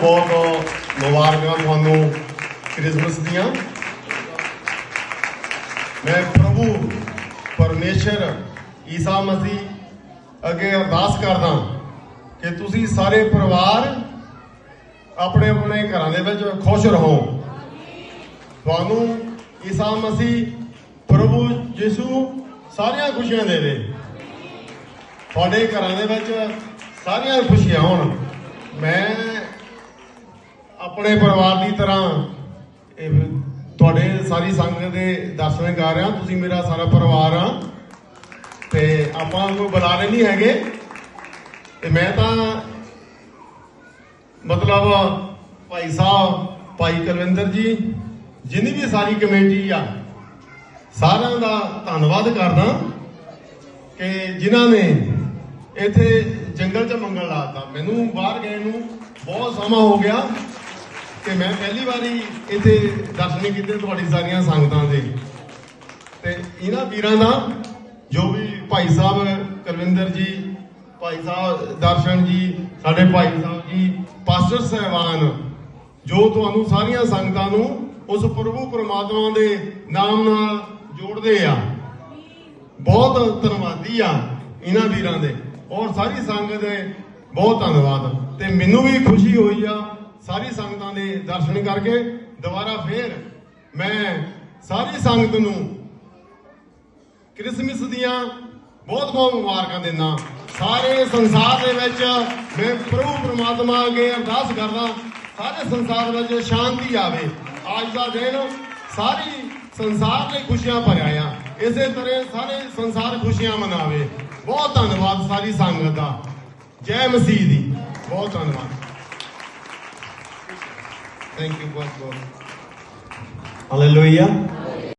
ਬਹੁਤ ਮੁਬਾਰਕਾਂ ਤੁਹਾਨੂੰ ਕ੍ਰਿਸਮਸ ਦੀਆਂ। ਮੈਂ ਪ੍ਰਭੂ ਪਰਮੇਸ਼ਰ ਈਸਾ ਮਸੀਹ ਅੱਗੇ ਅਰਦਾਸ ਕਰਦਾ ਕਿ ਤੁਸੀਂ ਸਾਰੇ ਪਰਿਵਾਰ ਆਪਣੇ ਆਪਣੇ ਘਰਾਂ ਦੇ ਵਿੱਚ ਖੁਸ਼ ਰਹੋ। ਤੁਹਾਨੂੰ ਈਸਾ ਮਸੀਹ ਪ੍ਰਭੂ ਯਿਸੂ ਸਾਰੀਆਂ ਖੁਸ਼ੀਆਂ ਦੇਵੇ। ਤੁਹਾਡੇ ਘਰਾਂ ਦੇ ਵਿੱਚ ਸਾਰੀਆਂ ਖੁਸ਼ੀਆਂ ਹੋਣ। ਮੈਂ ਆਪਣੇ ਪਰਿਵਾਰ ਦੀ ਤਰ੍ਹਾਂ ਤੁਹਾਡੇ ਸਾਰੀ ਸੰਗਤ ਦੇ ਦਰਸ਼ਨ ਕਰ ਰਿਹਾ, ਤੁਸੀਂ ਮੇਰਾ ਸਾਰਾ ਪਰਿਵਾਰ ਆ। ਤੇ ਆਪਾਂ ਨੂੰ ਬੁਲਾਰੇ ਨਹੀਂ ਹੈਗੇ। ਤੇ ਮੈਂ ਤਾਂ ਮਤਲਬ ਭਾਈ ਸਾਹਿਬ, ਭਾਈ ਕੁਲਵਿੰਦਰ ਜੀ, ਜਿੰਨੀ ਵੀ ਸਾਰੀ ਕਮੇਟੀ ਆ, ਸਾਰਿਆਂ ਦਾ ਧੰਨਵਾਦ ਕਰਦਾ ਕਿ ਜਿਨ੍ਹਾਂ ਨੇ ਇੱਥੇ ਜੰਗਲ 'ਚ ਮੰਗਲ ਲਾਤਾ। ਮੈਨੂੰ ਬਾਹਰ ਗਏ ਨੂੰ ਬਹੁਤ ਸਮਾਂ ਹੋ ਗਿਆ। ਤੇ ਮੈਂ ਪਹਿਲੀ ਵਾਰੀ ਇੱਥੇ ਦਰਸ਼ਨ ਕੀਤੇ ਤੁਹਾਡੀ ਸਾਰੀਆਂ ਸੰਗਤਾਂ ਦੇ। ਤੇ ਇਹਨਾਂ ਵੀਰਾਂ ਦਾ ਜੋ ਵੀ ਭਾਈ ਸਾਹਿਬ ਕਰਵਿੰਦਰ ਜੀ, ਭਾਈ ਸਾਹਿਬ ਦਰਸ਼ਨ ਜੀ, ਸਾਡੇ ਭਾਈ ਸਾਹਿਬ ਜੀ, ਪਾਸਟਰ ਸਹਿਬਾਨ, ਜੋ ਤੁਹਾਨੂੰ ਸਾਰੀਆਂ ਸੰਗਤਾਂ ਨੂੰ ਉਸ ਪ੍ਰਭੂ ਪਰਮਾਤਮਾ ਦੇ ਨਾਮ ਨਾਲ ਜੋੜਦੇ ਆ। ਬਹੁਤ ਧੰਨਵਾਦੀ ਆ ਇਹਨਾਂ ਵੀਰਾਂ ਦੇ। ਔਰ ਸਾਰੀ ਸੰਗਤ ਦੇ ਬਹੁਤ ਧੰਨਵਾਦ। ਤੇ ਮੈਨੂੰ ਵੀ ਖੁਸ਼ੀ ਹੋਈ ਆ ਸਾਰੀ ਸੰਗਤਾਂ ਦੇ ਦਰਸ਼ਨ ਕਰਕੇ ਦੁਬਾਰਾ ਫੇਰ ਮੈਂ ਸਾਰੀ ਸੰਗਤ ਨੂੰ ਕ੍ਰਿਸਮਸ ਦੀਆਂ ਬਹੁਤ ਬਹੁਤ ਮੁਬਾਰਕਾਂ ਦਿੰਦਾ। ਸਾਰੇ ਸੰਸਾਰ ਦੇ ਵਿੱਚ ਮੈਂ ਪ੍ਰਭੂ ਪਰਮਾਤਮਾ ਅੱਗੇ ਅਰਦਾਸ ਕਰਦਾ, ਸਾਰੇ ਸੰਸਾਰ ਵਿੱਚ ਸ਼ਾਂਤੀ ਆਵੇ। ਅੱਜ ਦਾ ਦਿਨ ਸਾਰੀ ਸੰਸਾਰ ਲਈ ਖੁਸ਼ੀਆਂ ਭਰਿਆ ਆ। ਇਸੇ ਤਰ੍ਹਾਂ ਸਾਰੇ ਸੰਸਾਰ ਖੁਸ਼ੀਆਂ ਮਨਾਵੇ। ਬਹੁਤ ਧੰਨਵਾਦ ਸਾਰੀ ਸੰਗਤ ਦਾ। ਜੈ ਮਸੀਹ ਦੀ। ਬਹੁਤ ਧੰਨਵਾਦ। ਥੈਂਕ ਯੂ ਬਹੁਤ ਬਹੁਤ ਹਾਲੇਲੂਇਆ